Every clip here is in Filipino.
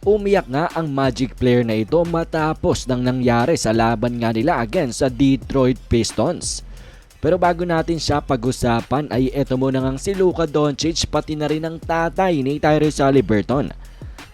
Umiyak nga ang Magic player na ito matapos ng nangyari sa laban nga nila against sa Detroit Pistons. Pero bago natin siya pag-usapan ay eto muna ngang si Luka Doncic pati na rin ang tatay ni Tyrese Haliburton.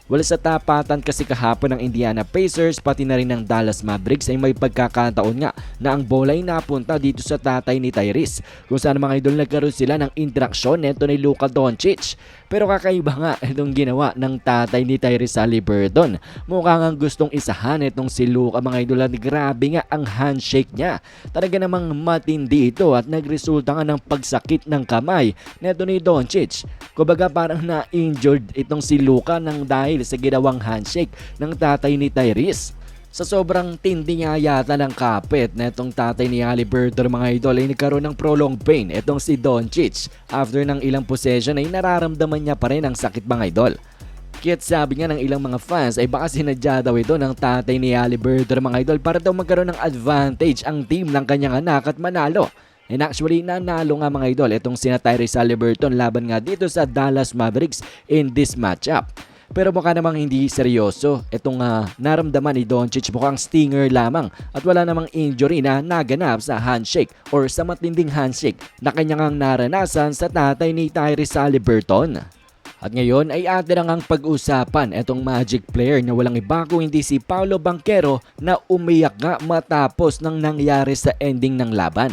Wala sa tapatan kasi kahapon ng Indiana Pacers pati na rin ng Dallas Mavericks ay may pagkakataon nga na ang bola ay napunta dito sa tatay ni Tyrese kung saan mga idol nagkaroon sila ng interaksyon neto ni Luka Doncic. Pero kakaiba nga itong ginawa ng tatay ni Tyrese Haliburton. Mukha nga gustong isahan itong si Luka mga idol at grabe nga ang handshake niya. Talaga namang matindi ito at nagresulta nga ng pagsakit ng kamay neto ni Doncic. Kumbaga parang na-injured itong si Luka nang dahil sa ginawang handshake ng tatay ni Tyrese. Sa sobrang tindi nga yata ng kapit na itong tatay ni Haliburton mga idol ay nagkaroon ng prolonged pain itong si Doncic. After ng ilang possession ay nararamdaman niya pa rin ang sakit mga idol. Kaya sabi nga ng ilang mga fans ay baka sinadya daw ito ng tatay ni Haliburton mga idol para daw magkaroon ng advantage ang team ng kanyang anak at manalo. And actually, nanalo nga mga idol itong sina Tyrese Haliburton laban nga dito sa Dallas Mavericks in this matchup. Pero mukha namang hindi seryoso itong ah, naramdaman ni Doncic mukhang stinger lamang at wala namang injury na naganap sa handshake or sa matinding handshake na kanyang naranasan sa tatay ni Tyrese Haliburton. At ngayon ay atin ang pag-usapan itong Magic player na walang iba kung hindi si Paolo Banquero na umiyak nga matapos ng nangyari sa ending ng laban.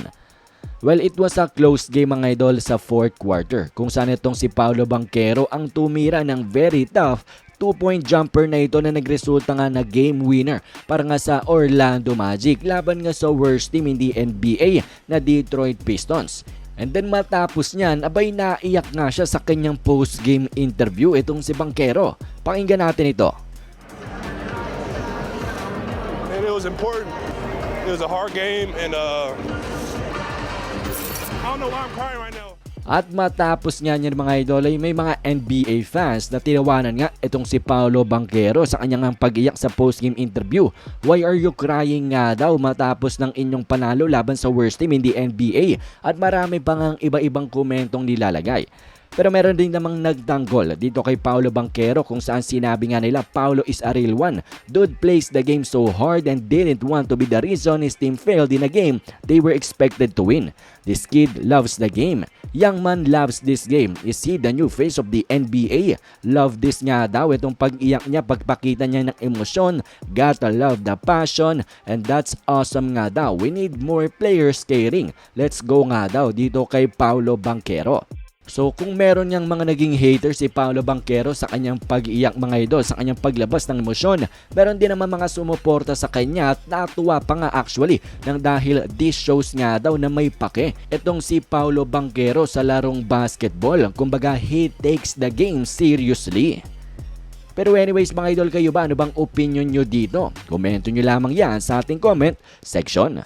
Well, it was a close game mga idol sa fourth quarter kung saan itong si Paolo Banquero ang tumira ng very tough two-point jumper na ito na nagresulta nga na game winner para nga sa Orlando Magic laban nga sa worst team in the NBA na Detroit Pistons. And then matapos niyan, abay naiyak nga siya sa kanyang post-game interview itong si Banquero. Pakinggan natin ito. and it was important. It was a hard game, and uh, At matapos nga niyan mga idol ay may mga NBA fans na tinawanan nga itong si Paolo Banquero sa kanyang pag-iyak sa post-game interview. Why are you crying nga daw matapos ng inyong panalo laban sa worst team in the NBA? At marami pang ang iba-ibang komentong nilalagay. Pero meron din namang nagtanggol dito kay Paolo Banquero kung saan sinabi nga nila Paolo is a real one. Dude plays the game so hard and didn't want to be the reason his team failed in a game they were expected to win. This kid loves the game. Young man loves this game. Is he the new face of the NBA? Love this nga daw itong pag-iyak niya, pagpakita niya ng emosyon. Gotta love the passion and that's awesome nga daw. We need more players caring. Let's go nga daw dito kay Paolo Banquero. So kung meron niyang mga naging haters si Paolo Banquero sa kanyang pag-iyak mga idol, sa kanyang paglabas ng emosyon, meron din naman mga sumuporta sa kanya at natuwa pa nga actually nang dahil this shows nga daw na may pake. Itong si Paolo Banquero sa larong basketball, kumbaga he takes the game seriously. Pero anyways mga idol kayo ba, ano bang opinion nyo dito? Komento nyo lamang yan sa ating comment section.